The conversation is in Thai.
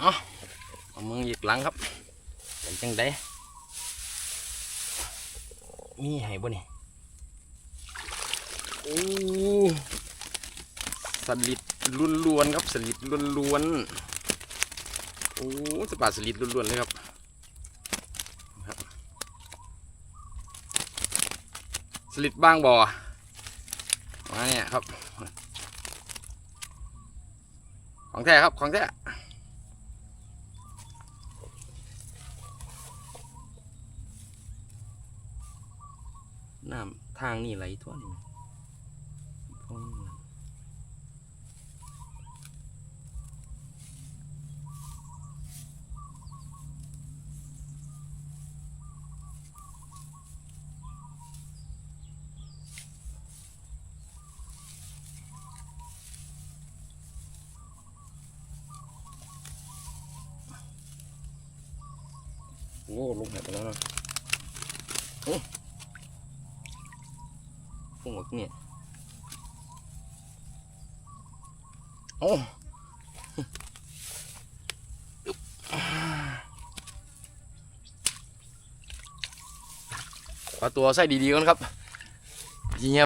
เอาเอามือหยิบหลังครับเป็นจังไดมีให้บ่นี่โอ้สลิดล้วนๆครับสลิดล้วนๆโอ้สปาสลิดล้วนๆเลยครับสลิดบ้างบ่อมาเนี่ยครับ ของแท้ครับของแท้ น้ำทางนี่ไหลท่วนี่พวกนี้โอ้ลงหายไปแล้วนะ โอ้พุ่งออกเนี่ยโอ้ขอตัวใส่ดีๆก่อนครับเฮีย